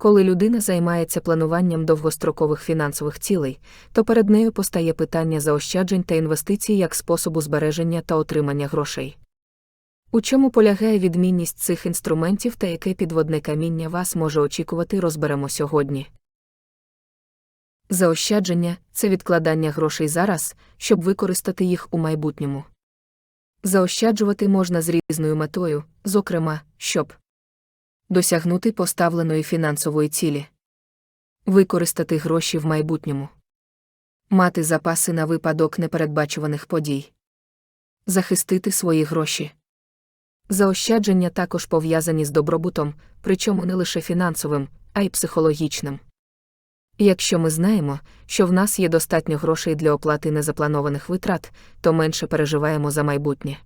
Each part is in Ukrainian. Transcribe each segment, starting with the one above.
Коли людина займається плануванням довгострокових фінансових цілей, то перед нею постає питання заощаджень та інвестицій як способу збереження та отримання грошей. У чому полягає відмінність цих інструментів та яке підводне каміння вас може очікувати, розберемо сьогодні. Заощадження це відкладання грошей зараз, щоб використати їх у майбутньому. Заощаджувати можна з різною метою, зокрема, щоб досягнути поставленої фінансової цілі, використати гроші в майбутньому, мати запаси на випадок непередбачуваних подій, захистити свої гроші. Заощадження також пов'язані з добробутом, причому не лише фінансовим, а й психологічним. Якщо ми знаємо, що в нас є достатньо грошей для оплати незапланованих витрат, то менше переживаємо за майбутнє.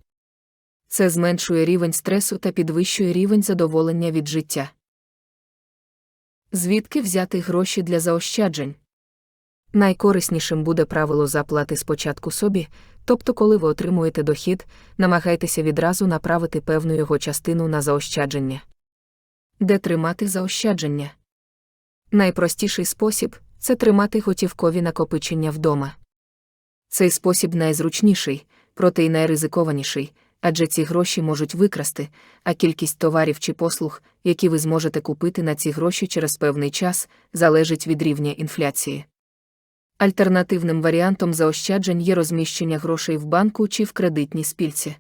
Це зменшує рівень стресу та підвищує рівень задоволення від життя. Звідки взяти гроші для заощаджень? Найкориснішим буде правило заплати спочатку собі, тобто, коли ви отримуєте дохід, намагайтеся відразу направити певну його частину на заощадження. Де тримати заощадження? Найпростіший спосіб це тримати готівкові накопичення вдома. Цей спосіб найзручніший, проте й найризикованіший, адже ці гроші можуть викрасти, а кількість товарів чи послуг, які ви зможете купити на ці гроші через певний час, залежить від рівня інфляції. Альтернативним варіантом заощаджень є розміщення грошей в банку чи в кредитній спільці.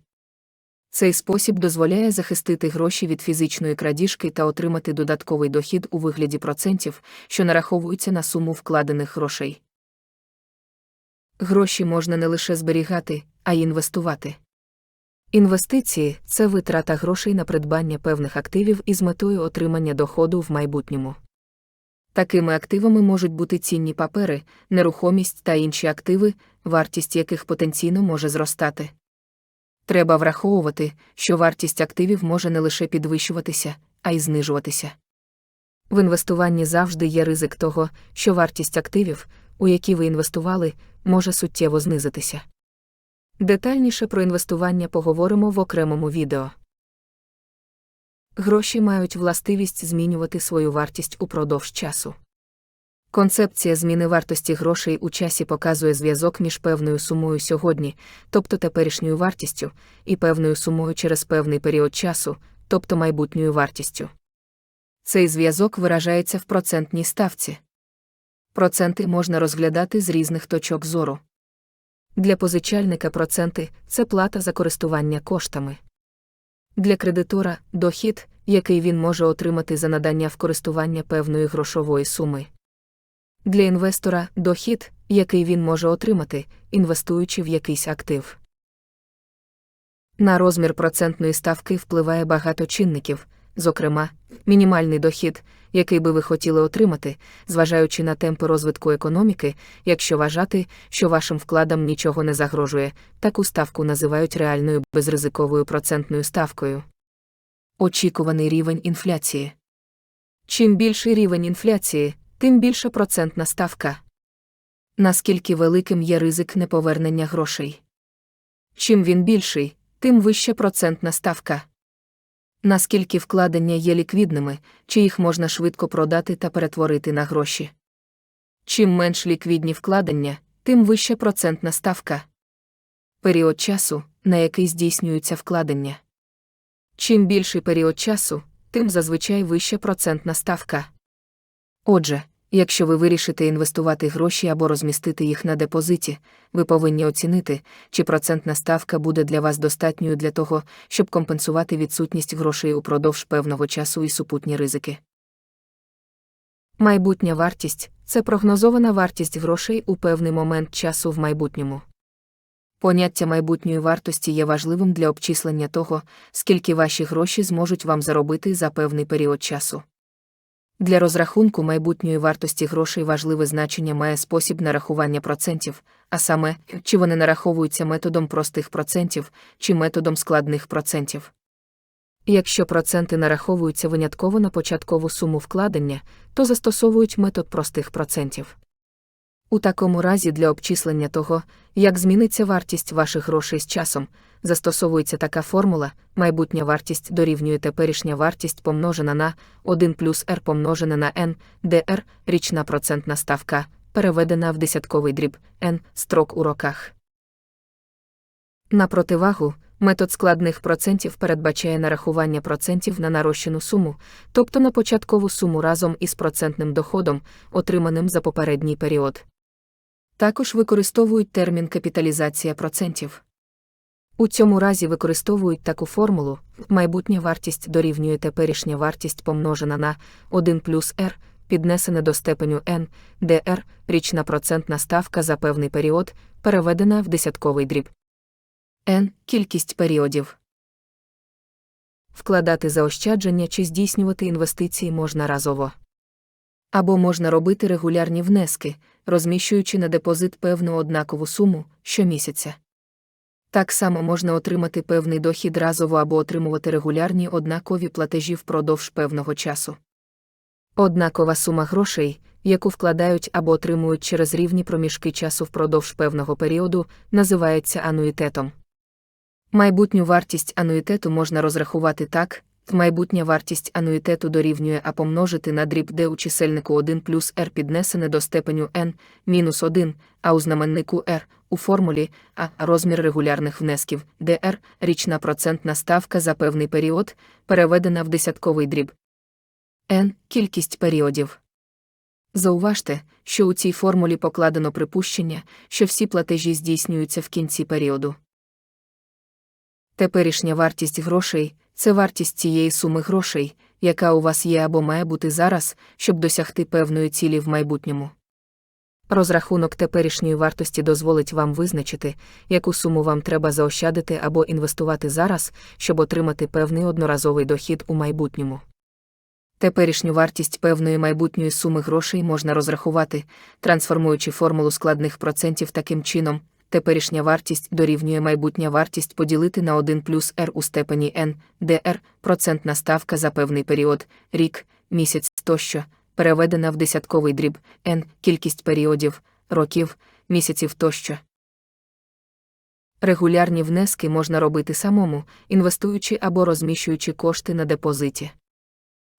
Цей спосіб дозволяє захистити гроші від фізичної крадіжки та отримати додатковий дохід у вигляді процентів, що нараховуються на суму вкладених грошей. Гроші можна не лише зберігати, а й інвестувати. Інвестиції це витрата грошей на придбання певних активів із метою отримання доходу в майбутньому. Такими активами можуть бути цінні папери, нерухомість та інші активи, вартість яких потенційно може зростати. Треба враховувати, що вартість активів може не лише підвищуватися, а й знижуватися. В інвестуванні завжди є ризик того, що вартість активів, у які ви інвестували, може суттєво знизитися. Детальніше про інвестування поговоримо в окремому відео. Гроші мають властивість змінювати свою вартість упродовж часу. Концепція зміни вартості грошей у часі показує зв'язок між певною сумою сьогодні, тобто теперішньою вартістю, і певною сумою через певний період часу, тобто майбутньою вартістю. Цей зв'язок виражається в процентній ставці. Проценти можна розглядати з різних точок зору. Для позичальника проценти це плата за користування коштами. Для кредитора дохід, який він може отримати за надання в користування певної грошової суми. Для інвестора дохід, який він може отримати, інвестуючи в якийсь актив. На розмір процентної ставки впливає багато чинників, зокрема, мінімальний дохід, який би ви хотіли отримати, зважаючи на темпи розвитку економіки, якщо вважати, що вашим вкладам нічого не загрожує, таку ставку називають реальною безризиковою процентною ставкою. Очікуваний рівень інфляції. Чим більший рівень інфляції, тим більша процентна ставка. Наскільки великим є ризик неповернення грошей? Чим він більший, тим вища процентна ставка. Наскільки вкладення є ліквідними, чи їх можна швидко продати та перетворити на гроші? Чим менш ліквідні вкладення, тим вища процентна ставка. Період часу, на який здійснюються вкладення. Чим більший період часу, тим зазвичай вища процентна ставка. Отже, якщо ви вирішите інвестувати гроші або розмістити їх на депозиті, ви повинні оцінити, чи процентна ставка буде для вас достатньою для того, щоб компенсувати відсутність грошей упродовж певного часу і супутні ризики. Майбутня вартість це прогнозована вартість грошей у певний момент часу в майбутньому. Поняття майбутньої вартості є важливим для обчислення того, скільки ваші гроші зможуть вам заробити за певний період часу. Для розрахунку майбутньої вартості грошей важливе значення має спосіб нарахування процентів, а саме, чи вони нараховуються методом простих процентів, чи методом складних процентів. Якщо проценти нараховуються винятково на початкову суму вкладення, то застосовують метод простих процентів. У такому разі для обчислення того, як зміниться вартість ваших грошей з часом, застосовується така формула: майбутня вартість дорівнює теперішня вартість помножена на 1 плюс r помножене на n, де річна процентна ставка, переведена в десятковий дріб n строк у роках. На противагу, метод складних процентів передбачає нарахування процентів на нарощену суму, тобто на початкову суму разом із процентним доходом, отриманим за попередній період. Також використовують термін капіталізація процентів. У цьому разі використовують таку формулу: майбутня вартість дорівнює теперішня вартість помножена на 1 плюс r, піднесене до степеню n, де r – річна процентна ставка за певний період, переведена в десятковий дріб. n – кількість періодів. Вкладати заощадження чи здійснювати інвестиції можна разово. Або можна робити регулярні внески, розміщуючи на депозит певну однакову суму щомісяця. Так само можна отримати певний дохід разово або отримувати регулярні однакові платежі впродовж певного часу. Однакова сума грошей, яку вкладають або отримують через рівні проміжки часу впродовж певного періоду, називається ануїтетом. Майбутню вартість ануїтету можна розрахувати так, майбутня вартість ануїтету дорівнює А помножити на дріб Д у чисельнику 1 плюс R піднесене до степеню n мінус 1, а у знаменнику R у формулі А розмір регулярних внесків, ДР річна процентна ставка за певний період, переведена в десятковий дріб. N кількість періодів. Зауважте, що у цій формулі покладено припущення, що всі платежі здійснюються в кінці періоду. Теперішня вартість грошей це вартість цієї суми грошей, яка у вас є або має бути зараз, щоб досягти певної цілі в майбутньому. Розрахунок теперішньої вартості дозволить вам визначити, яку суму вам треба заощадити або інвестувати зараз, щоб отримати певний одноразовий дохід у майбутньому. Теперішню вартість певної майбутньої суми грошей можна розрахувати, трансформуючи формулу складних процентів таким чином, теперішня вартість дорівнює майбутня вартість поділити на 1 плюс r у степені n, де r – процентна ставка за певний період, рік, місяць тощо, переведена в десятковий дріб, n – кількість періодів, років, місяців тощо. Регулярні внески можна робити самому, інвестуючи або розміщуючи кошти на депозиті.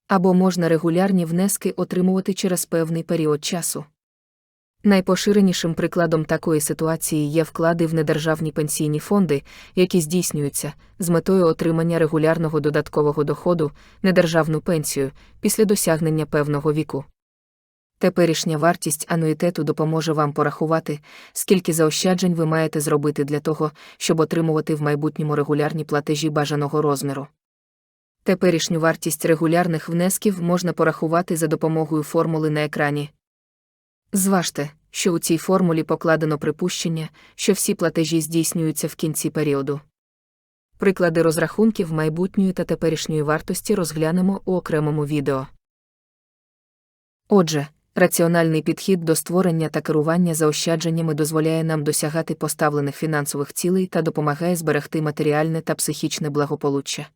Або можна регулярні внески отримувати через певний період часу. Найпоширенішим прикладом такої ситуації є вклади в недержавні пенсійні фонди, які здійснюються з метою отримання регулярного додаткового доходу, недержавну пенсію після досягнення певного віку. Теперішня вартість ануїтету допоможе вам порахувати, скільки заощаджень ви маєте зробити для того, щоб отримувати в майбутньому регулярні платежі бажаного розміру. Теперішню вартість регулярних внесків можна порахувати за допомогою формули на екрані. Зважте, що у цій формулі покладено припущення, що всі платежі здійснюються в кінці періоду. Приклади розрахунків майбутньої та теперішньої вартості розглянемо у окремому відео. Отже, раціональний підхід до створення та керування заощадженнями дозволяє нам досягати поставлених фінансових цілей та допомагає зберегти матеріальне та психічне благополуччя.